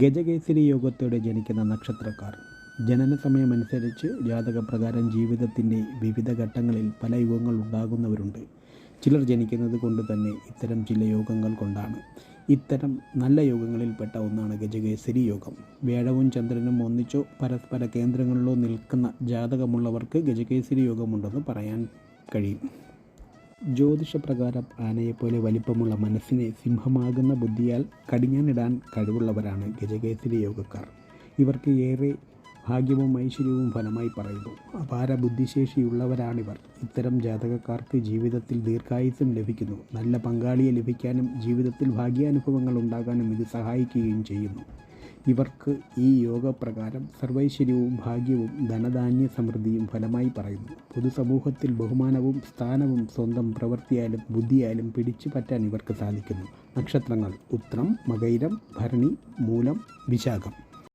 ഗജകേസരി യോഗത്തോടെ ജനിക്കുന്ന നക്ഷത്രക്കാർ. ജനന സമയമനുസരിച്ച് ജാതകപ്രകാരം ജീവിതത്തിന്റെ വിവിധ ഘട്ടങ്ങളിൽ പല യുഗങ്ങൾ ഉണ്ടാകുന്നവരുണ്ട്. ചിലർ ജനിക്കുന്നത് കൊണ്ട് തന്നെ ഇത്തരം ചില യോഗങ്ങൾ കൊണ്ടാണ്. ഇത്തരം നല്ല യോഗങ്ങളിൽപ്പെട്ട ഒന്നാണ് ഗജകേസരി യോഗം. വേഴവും ചന്ദ്രനും ഒന്നിച്ചോ പരസ്പര കേന്ദ്രങ്ങളിലോ നിൽക്കുന്ന ജാതകമുള്ളവർക്ക് ഗജകേസരി യോഗമുണ്ടെന്ന് പറയാൻ കഴിയും. ജ്യോതിഷപ്രകാരം ആനയെപ്പോലെ വലിപ്പമുള്ള മനസ്സിനെ സിംഹമാകുന്ന ബുദ്ധിയാൽ കടിഞ്ഞാനിടാൻ കഴിവുള്ളവരാണ് ഗജകേസരി യോഗക്കാർ. ഇവർക്ക് ഏറെ ഭാഗ്യവും ഐശ്വര്യവും ഫലമായി പറയുന്നു. അപാര ബുദ്ധിശേഷിയുള്ളവരാണിവർ. ഇത്തരം ജാതകക്കാർക്ക് ജീവിതത്തിൽ ദീർഘായുസ്യം ലഭിക്കുന്നു. നല്ല പങ്കാളിയെ ലഭിക്കാനും ജീവിതത്തിൽ ഭാഗ്യാനുഭവങ്ങൾ ഉണ്ടാകാനും ഇത് സഹായിക്കുകയും ചെയ്യുന്നു. ഇവർക്ക് ഈ യോഗപ്രകാരം സർവൈശ്വര്യവും ഭാഗ്യവും ധനധാന്യ സമൃദ്ധിയും ഫലമായി പറയുന്നു. പൊതുസമൂഹത്തിൽ ബഹുമാനവും സ്ഥാനവും സ്വന്തം പ്രവൃത്തിയാലും ബുദ്ധിയാലും പിടിച്ചു പറ്റാൻ ഇവർക്ക് സാധിക്കുന്നു. നക്ഷത്രങ്ങൾ ഉത്രം മകൈരം ഭരണി മൂലം വിശാഖം.